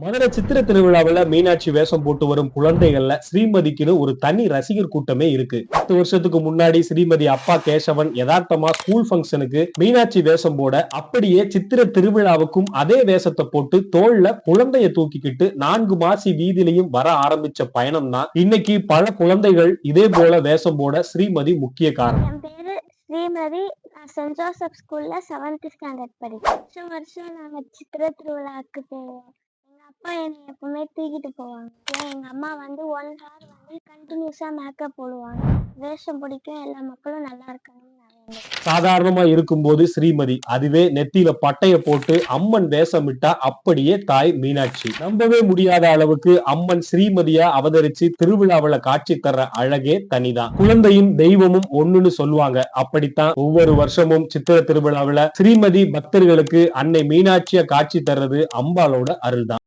மதுரை சித்திர திருவிழாவுல மீனாட்சி வேஷம் போட்டு வரும் குழந்தைகள்ல ஸ்ரீமதிக்குன்னு ஒரு தனி ரசிகர் கூட்டமே இருக்கு. பத்து வருஷத்துக்கு முன்னாடி ஸ்ரீமதி அப்பா கேசவன் யதார்த்தமா ஸ்கூல் ஃபங்க்ஷனுக்கு மீனாட்சி வேஷம் போட அப்படியே சித்திர திருவிழாவுக்கும் அதே வேஷத்தை போட்டு தோல்ல குழந்தைய தூக்கிக்கிட்டு நான்கு மாசி வீதியிலையும் வர ஆரம்பிச்ச பயணம் தான். இன்னைக்கு பல குழந்தைகள் இதே போல வேஷம் போட ஸ்ரீமதி முக்கிய காரணம். ஸ்ரீமதி. நான் சென்ட் ஜோசப் ஸ்கூல்ல செவன்த் ஸ்டாண்டர்ட் படிக்கிறேன் வருஷம் வருஷம் நாங்க சித்திர திருவிழாவுக்கு போவோம். அப்பா என்னை எப்பவுமே தூக்கிட்டு போவாங்க. ஏன் எங்க அம்மா வந்து ஒன் ஹவர் வந்து கண்டினியூஸா மேக்கப் போடுவாங்க. வேஷம் பிடிக்கும் எல்லா மக்களும் நல்லா இருக்காங்க சாதாரணமா இருக்கும்போது ஸ்ரீமதி அதுவே நெத்தியில பட்டைய போட்டு அம்மன் வேஷமிட்டா அப்படியே தாய் மீனாட்சி. நம்பவே முடியாத அளவுக்கு அம்மன் ஸ்ரீமதியா அவதரிச்சு திருவிழாவுல காட்சி தர்ற அழகே தனிதான். குழந்தையும் தெய்வமும் ஒண்ணுன்னு சொல்லுவாங்க. அப்படித்தான் ஒவ்வொரு வருஷமும் சித்திர திருவிழாவுல ஸ்ரீமதி பக்தர்களுக்கு அன்னை மீனாட்சியா காட்சி தர்றது அம்பாளோட அருள்தான்.